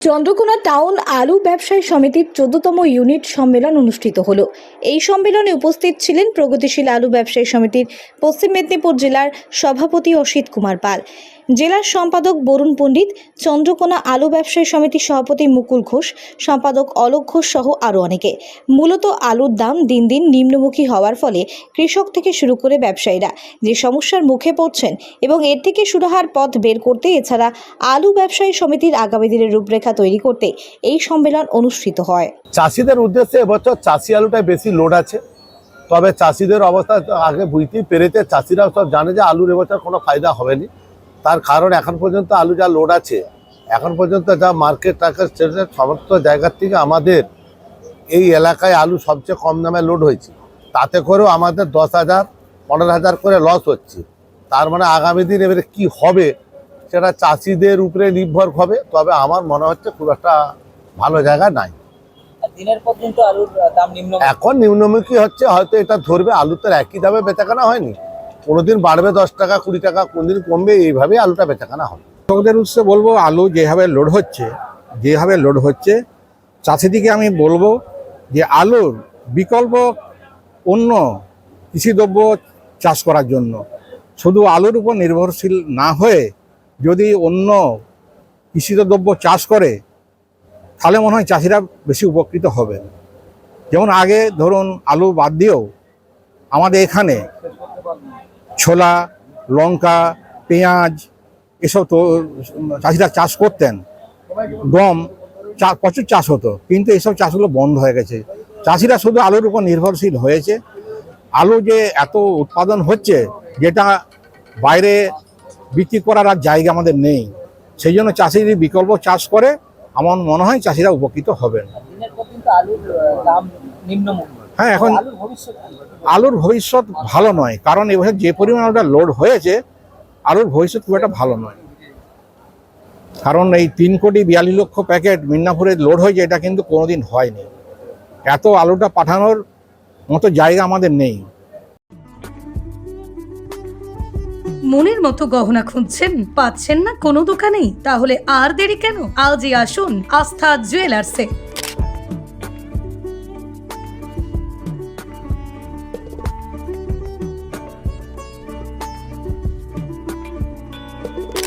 Chandrakona town আলু ব্যবসায়ী সমিতির চোদ্দতম ইউনিট সম্মেলন অনুষ্ঠিত হল। এই সম্মেলনে উপস্থিত ছিলেন প্রগতিশীল আলু ব্যবসায়ী সমিতির পশ্চিম মেদিনীপুর জেলার সভাপতি অসিত কুমার পাল। জেলার সম্পাদক বরুণ পণ্ডিত, চন্দ্রকোনা আলু ব্যবসায়ী সমিতির সভাপতি মুকুল ঘোষ, সম্পাদক অলোক ঘোষ সহ আরও অনেকে। মূলত আলুর দাম দিন দিন নিম্নমুখী হওয়ার ফলে কৃষক থেকে শুরু করে ব্যবসায়ীরা যে সমস্যার মুখে পড়ছেন এবং এর থেকে সুরাহার পথ বের করতে এছাড়া আলু ব্যবসায়ী সমিতির আগামী দিনের রূপরেখা তৈরি করতে এই সম্মেলন অনুষ্ঠিত হয়। চাষিদের উদ্দেশ্যে এবছর চাষি আলুটায় বেশি লোড আছে। তবে চাষিদের অবস্থা আগে বুঝতেই পেরেছে, চাষিরাও সব জানে যে আলুর এবছর কোনো ফায়দা হবে না তার কারণ এখন পর্যন্ত আলু যা লোড আছে এখন পর্যন্ত যা মার্কেট টার্কেট সেটা সমস্ত জায়গার থেকে আমাদের এই এলাকায় আলু সবচেয়ে কম দামে লোড হয়েছে। তাতে করেও আমাদের দশ হাজার পনেরো হাজার করে লস হচ্ছে। তার মানে আগামী দিন এবারে কি হবে সেটা চাষিদের উপরে নির্ভর হবে তবে আমার মনে হচ্ছে খুব একটা ভালো জায়গা নাই। এখন নিম্নমুখী হচ্ছে হয়তো এটা ধরবে আলু তো একই দামে বেচাকেনা হয়নি। কোনোদিন বাড়বে দশ টাকা, কুড়ি টাকা, কোনদিন কমবে, এইভাবে আলুটা বেচাকেনা হবে। কৃষকদের উৎসে বলব, আলু যেভাবে লোড হচ্ছে, যেভাবে লোড হচ্ছে, চাষিদিকে আমি বলব যে আলুর বিকল্প অন্য কৃষিদ্রব্য চাষ করার জন্য। শুধু আলুর উপর নির্ভরশীল না হয়ে যদি অন্য কৃষিদ্রব্য চাষ করে, তাহলে মনে হয় চাষিরা বেশি উপকৃত হবে। যেমন আগে ধরুন আলু বাদ দিয়েও আমাদের এখানে ছোলা, লঙ্কা, পেঁয়াজ, এসব তো চাষিরা চাষ করতেন। গম চা, প্রচুর চাষ হতো, কিন্তু এসব চাষগুলো বন্ধ হয়ে গেছে। চাষিরা শুধু আলুর উপর নির্ভরশীল হয়েছে। আলু যে এত উৎপাদন হচ্ছে, যেটা বাইরে বিক্রি করার আর জায়গা আমাদের নেই। সেই জন্য চাষি যদি বিকল্প চাষ করে, আমার মনে হয় চাষিরা উপকৃত হবেন। আলুর দাম হ্যাঁ এখন আলুর ভবিষ্যৎ ভালো নয়। কারণ এবছর যে পরিমাণ ওটা লোড হয়েছে আলুর ভবিষ্যৎ খুব একটা ভালো নয়। কারণ এই তিন কোটি বিয়াল্লিশ লক্ষ প্যাকেট মিদনাপুরে লোড হয়েছে এটা কিন্তু কোনোদিন হয়নি। এত আলুটা পাঠানোর মতো জায়গা আমাদের নেই। মনের মতো গহনা খুঁজছেন? পাচ্ছেন না কোনো দোকানেই? তাহলে আর দেরি কেন? আজই আসুন আস্থা জুয়েলার্সে।